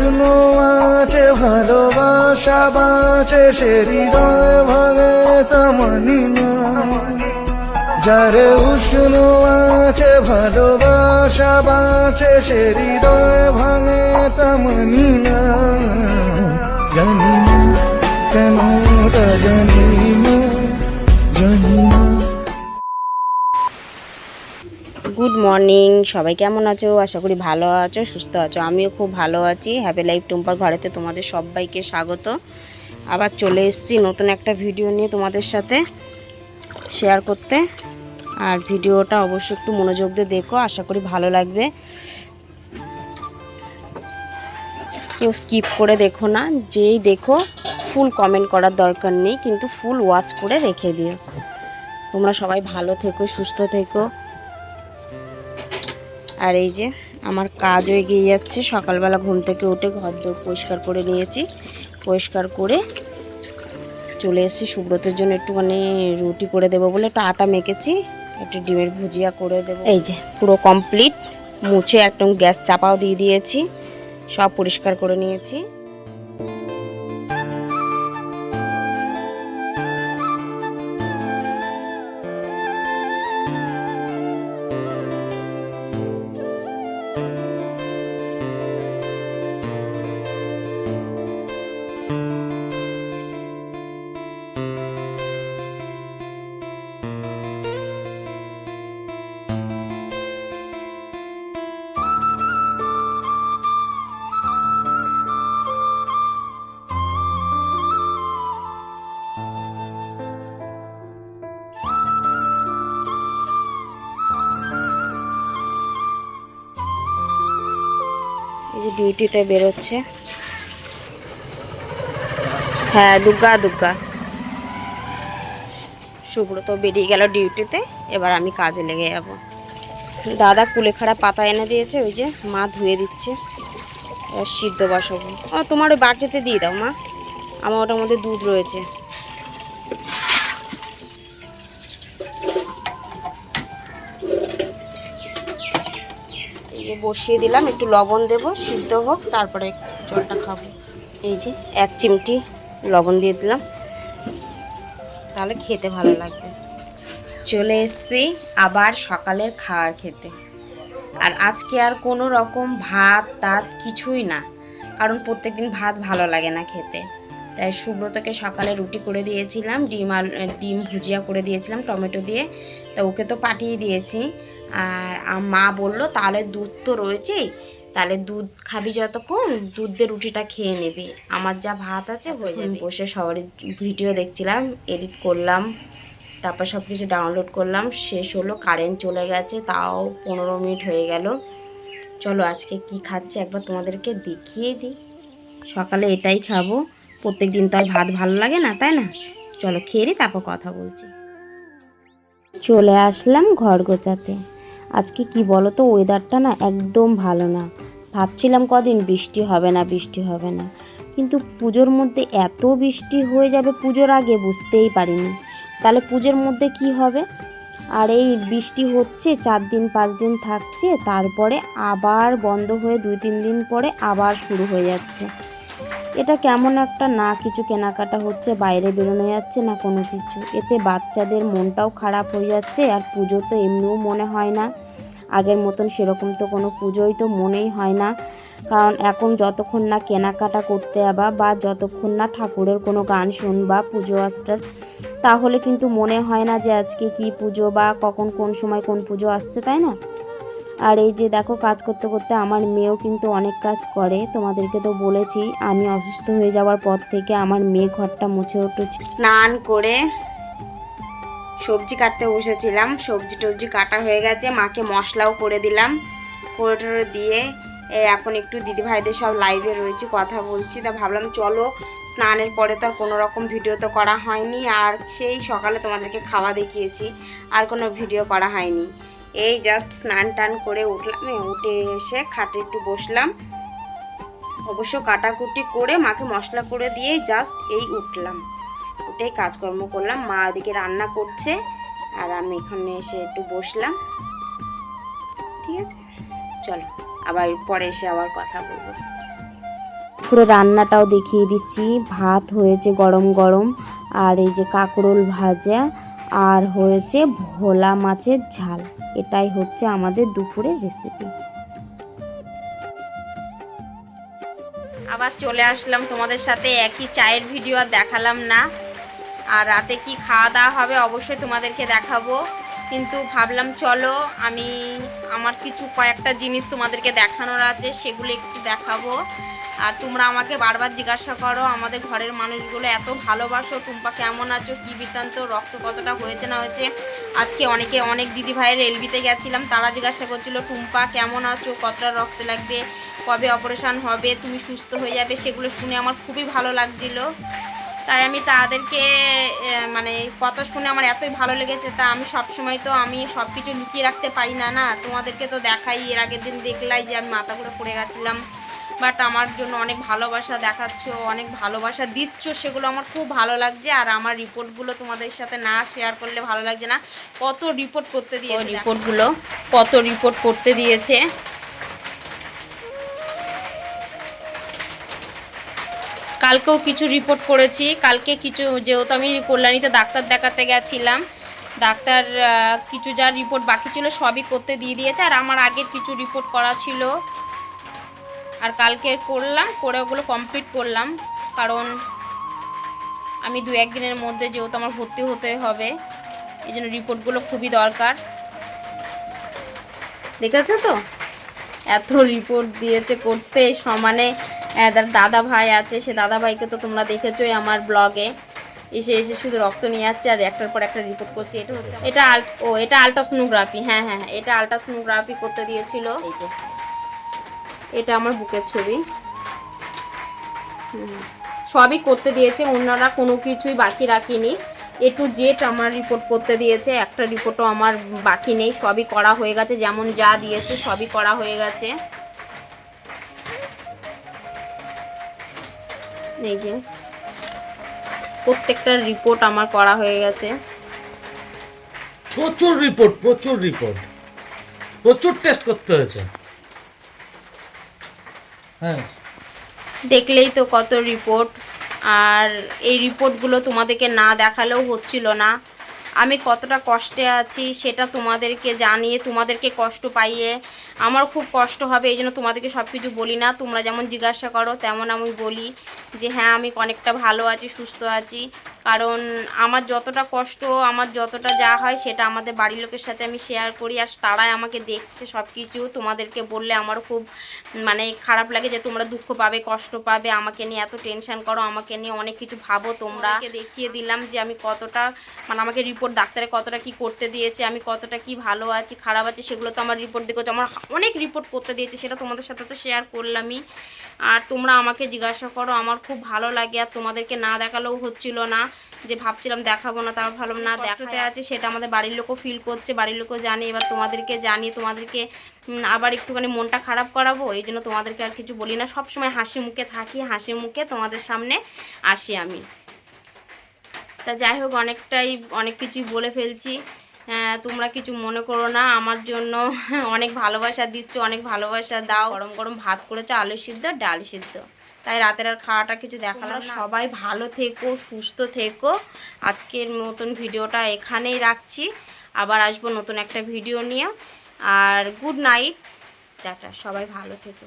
উষ্ণ আছে, ভালোবাসা বাঁচে, সে হৃদয় ভাঙে তা মানি না যারে উষ্ণ আছে, ভালোবাসা বাঁচে, সে হৃদয় ভাঙে তামানি না মর্নিং, সবাই কেমন আছো? আশা করি ভালো আছো, সুস্থ আছো। আমিও খুব ভালো আছি। হ্যাপি লাইফ টুম্পার ঘরেতে তোমাদের সবাইকে স্বাগত। আবার চলে এসেছি নতুন একটা ভিডিও নিয়ে তোমাদের সাথে শেয়ার করতে। আর ভিডিওটা অবশ্যই একটু মনোযোগ দিয়ে দেখো, আশা করি ভালো লাগবে। কেউ স্কিপ করে দেখো না, যেই দেখো ফুল কমেন্ট করার দরকার নেই, কিন্তু ফুল ওয়াচ করে রেখে দিও। তোমরা সবাই ভালো থেকো, সুস্থ থেকো। আর এই যে আমার কাজও এগিয়ে যাচ্ছে। সকালবেলা ঘুম থেকে উঠে ঘর দোর পরিষ্কার করে নিয়েছি। পরিষ্কার করে চলে এসেছি সুব্রতের জন্য একটুখানি রুটি করে দেবো বলে। একটু আটা মেখেছি, একটু ডিমের ভুজিয়া করে দেবো। এই যে পুরো কমপ্লিট মুছে একদম গ্যাস চাপাও দিয়ে দিয়েছি, সব পরিষ্কার করে নিয়েছি। ডিউটিতে বেরোচ্ছে। হ্যাঁ দুগ্গা দুর্গা সুব্রত বেরিয়ে গেল ডিউটিতে এবার আমি কাজে লেগে যাব। দাদা কুলেখাড়া পাতা এনে দিয়েছে ওই যে মা ধুয়ে দিচ্ছে। এবার সিদ্ধ বসাবো। ও তোমার ওই বাটিতে দিয়ে দাও মা। আমার ওটার মধ্যে দুধ রয়েছে। বসিয়ে দিলাম, একটু লবণ দেব, সিদ্ধ হোক, তারপরে জলটা খাব। এই যে এক চিমটি লবণ দিয়ে দিলাম। তাহলে খেতে ভালো লাগবে। চলে এসছি আবার সকালের খাওয়ার খেতে। আর আজকে আর কোনো রকম ভাত তাত কিছুই না, কারণ প্রত্যেক দিন ভাত ভালো লাগে না খেতে। তাই সুব্রতকে সকালে রুটি করে দিয়েছিলাম, ডিম আল ডিম ভুজিয়া করে দিয়েছিলাম, টমেটো দিয়ে। তা ওকে তো পাঠিয়ে দিয়েছি। আর মা বলল তাহলে দুধ তো রয়েছেই। তাহলে দুধ খাবি যতক্ষণ দুধ দিয়ে রুটিটা খেয়ে নিবি। আমার যা ভাত আছে হয়ে যাবে। বসে সবার ভিডিও দেখছিলাম এডিট করলাম তারপর সব কিছু ডাউনলোড করলাম শেষ হলো কারেন্ট চলে গেছে তাও পনেরো মিনিট হয়ে গেল। চলো আজকে কি খাচ্ছে একবার তোমাদেরকে দেখিয়ে দিই। সকালে এটাই খাব। প্রত্যেক দিন তো আর ভাত ভালো লাগে না তাই না? চলো খেয়ে নিই তারপর কথা বলছি। চলে আসলাম ঘর গোছাতে। আজকে কি বলো তো ওয়েদারটা না একদম ভালো না। ভাবছিলাম কদিন বৃষ্টি হবে না, বৃষ্টি হবে না। কিন্তু পুজোর মধ্যে এত বৃষ্টি হয়ে যাবে পুজোর আগে বুঝতেই পারিনি। তাহলে পুজোর মধ্যে কি হবে? আর এই বৃষ্টি হচ্ছে, চার দিন, পাঁচ দিন থাকছে, তারপরে আবার বন্ধ হয়ে দুই, তিন দিন পরে আবার শুরু হয়ে যাচ্ছে। এটা কেমন একটা না কিছু কেনাকাটা হচ্ছে, বাইরে বেরোনো যাচ্ছে না কোনো কিছু। এতে বাচ্চাদের মনটাও খারাপ হয়ে যাচ্ছে আর পুজো তো এমনিও মনে হয় না। আগের মতন সেরকম তো কোনো পুজোই তো মনেই হয় না। কারণ এখন যতক্ষণ না কেনাকাটা করতে যাবা বা যতক্ষণ না ঠাকুরের কোনো গান শুনবা, পুজো আস্টার তাহলে কিন্তু মনে হয় না যে আজকে কি পুজো বা কখন কোন সময় কোন পুজো আসছে, তাই না? আর এই যে দেখো, কাজ করতে করতে আমার মেয়েও কিন্তু অনেক কাজ করে। তোমাদেরকে তো বলেছি, আমি অসুস্থ হয়ে যাওয়ার পর থেকে আমার মেয়ে ঘরটা মুছে উঠেছে। স্নান করে সবজি কাটতে বসেছিলাম। সবজি টবজি কাটা হয়ে গেছে, মাকে মশলাও করে দিলাম। করে টরে দিয়ে এখন একটু দিদিভাইদের সব লাইভে রয়েছে, কথা বলছি। তা ভাবলাম চলো, স্নানের পরে তো আর কোনো রকম ভিডিও তো করা হয়নি। আর সেই সকালে তোমাদেরকে খাওয়া দেখিয়েছি, আর কোনো ভিডিও করা হয়নি। এই জাস্ট স্নান টান করে উঠলাম। উঠে এসে খাটে একটু বসলাম। অবশ্য কাটাকুটি করে মাকে মশলা করে দিয়ে জাস্ট এই উঠলাম। উঠেই কাজকর্ম করলাম। মা এদিকে রান্না করছে আর আমি এখানে এসে একটু বসলাম। ঠিক আছে? চলো, আবার পরে এসে আবার কথা বলব। পুরো রান্নাটাও দেখিয়ে দিচ্ছি। ভাত হয়েছে গরম গরম। আর এই যে কাঁকরোল ভাজা আর হয়েছে ভোলা মাছের ঝাল। এটাই হচ্ছে আমাদের দুপুরের রেসিপি আবার চলে আসলাম তোমাদের সাথে, একই চায়ের ভিডিও আর দেখালাম না। আর রাতে কি খাওয়া দাওয়া হবে অবশ্যই তোমাদেরকে দেখাবো। কিন্তু ভাবলাম চলো, আমি আমার কিছু কয়েকটা জিনিস তোমাদেরকে দেখানোর আছে, সেগুলো একটু দেখাবো। তোমরা আমাকে বারবার জিজ্ঞাসা করো, আমাদের ঘরের মানুষগুলো এত ভালোবাসো, টুম্পা কেমন আছো, কী বৃত্তান্ত, রক্ত কতটা হয়েছে না হয়েছে? আজকে অনেকে অনেক দিদি ভাইয়ের এলবিতে গেছিলাম, তারা জিজ্ঞাসা করছিল, টুম্পা কেমন আছো, কতটা রক্ত লাগবে, কবে অপারেশান হবে, তুমি সুস্থ হয়ে যাবে, সেগুলো শুনে আমার খুবই ভালো লাগছিল। তাই আমি তাদেরকে মানে কথা শুনে আমার এতই ভালো লেগেছে, তা আমি সব সময় তো আমি সব কিছু লুকিয়ে রাখতে পারি না না? তোমাদেরকে তো দেখাই, এর আগের দিন দেখলাই যে আমি মাথা ঘুরে পড়ে গেছিলাম। বাট আমার জন্য অনেক ভালোবাসা দেখাচ্ছ অনেক ভালোবাসা দিচ্ছ সেগুলো আমার খুব ভালো লাগছে আর আমার রিপোর্টগুলো তোমাদের সাথে না শেয়ার করলে ভালো লাগছে না। কত রিপোর্ট করতে দিয়েছে রিপোর্টগুলো কত রিপোর্ট করতে দিয়েছে। কালকেও কিছু রিপোর্ট করেছি কালকে কিছু যেহেতু আমি কল্যাণীতে ডাক্তার দেখাতে গেছিলাম ডাক্তার কিছু যা রিপোর্ট বাকি ছিল সবই করতে দিয়ে দিয়েছে আর আমার আগের কিছু রিপোর্ট করা ছিল। আর কালকে করলাম করে ওগুলো কমপ্লিট করলাম। কারণ আমি দু একদিনের মধ্যে যেহেতু আমার ভর্তি হতে হবে এই জন্য রিপোর্টগুলো খুবই দরকার। দেখেছ তো? এত রিপোর্ট দিয়েছে করতে সমানে দাদা ভাই আছে সে দাদা ভাইকে তো তোমরা দেখেছোই আমার ব্লগে এসে এসে শুধু রক্ত নিয়ে যাচ্ছে আর একটার পর একটা রিপোর্ট করছে। এটা হচ্ছে এটা আল ও এটা আলট্রাসোনোগ্রাফি হ্যাঁ হ্যাঁ, এটা আলট্রাসোনোগ্রাফি করতে দিয়েছিল। এই যে এটা আমার বুকের ছবি। সবই করতে দিয়েছে অন্যরা কোনো কিছুই বাকি রাখিনি। এ টু জেড আমার রিপোর্ট করতে দিয়েছে, একটা রিপোর্টও আমার বাকি নেই, সবই করা হয়ে গেছে, যেমন যা দিয়েছে সবই করা হয়ে গেছে। এই যে, প্রত্যেকটা রিপোর্ট আমার করা হয়ে গেছে। প্রচুর রিপোর্ট প্রচুর রিপোর্ট প্রচুর টেস্ট করতে হয়েছে। হ্যাঁ দেখলেই তো কত রিপোর্ট আর এই রিপোর্টগুলো তোমাদেরকে না দেখালেও হচ্ছিল না। আমি কতটা কষ্টে আছি সেটা তোমাদেরকে জানিয়ে, তোমাদেরকে কষ্ট পাইয়ে আমার খুব কষ্ট হবে, এই জন্য তোমাদেরকে সব কিছু বলি না। তোমরা যেমন জিজ্ঞাসা করো, তেমন আমি বলি যে হ্যাঁ আমি অনেকটা ভালো আছি, সুস্থ আছি। কারণ আমার যতটা কষ্ট, আমার যতটা যা হয়, সেটা আমাদের বাড়ির লোকের সাথে আমি শেয়ার করি। আর তারাই আমাকে দেখছে সব কিছু তোমাদেরকে বললে আমারও খুব মানে খারাপ লাগে যে, তোমরা দুঃখ পাবে, কষ্ট পাবে। আমাকে নিয়ে এত টেনশন করো, আমাকে নিয়ে অনেক কিছু ভাবো তোমরা। দেখিয়ে দিলাম যে, আমি কতটা মানে আমাকে রিপোর্ট ডাক্তারে কতটা কি করতে দিয়েছে, আমি কতটা কি ভালো আছি, খারাপ আছি, সেগুলো তো আমার রিপোর্ট দেখেছে। আমার অনেক রিপোর্ট করতে দিয়েছে সেটা তোমাদের সাথে তো শেয়ার করলামই। আর তোমরা আমাকে জিজ্ঞাসা করো আমার খুব ভালো লাগে আর তোমাদেরকে না দেখালেও হচ্ছিল না যে ভাবছিলাম দেখাবো না তার ভালো না দেখাতে আছে সেটা আমাদের বাড়ির লোকও ফিল করছে বাড়ির লোকও জানে এবার তোমাদেরকে জানিয়ে তোমাদেরকে আবার একটুখানি মনটা খারাপ করাবো এই জন্য তোমাদেরকে আর কিছু বলি না সবসময় হাসি মুখে থাকি হাসি মুখে তোমাদের সামনে আসি আমি। তা যাই হোক অনেকটাই অনেক কিছুই বলে ফেলছি। তোমরা কিছু মনে করো না, আমার জন্য অনেক ভালোবাসা দিচ্ছ, অনেক ভালোবাসা দাও। গরম গরম ভাত করেছ, আলু সিদ্ধ, ডাল সিদ্ধ। তাই রাতের আর খাওয়াটা কিছু দেখালাম না। সবাই ভালো থেকো, সুস্থ থেকো। আজকের মতন ভিডিওটা এখানেই রাখছি। আবার আসব নতুন একটা ভিডিও নিয়ে। আর গুড নাইট। টাটা, সবাই ভালো থেকো।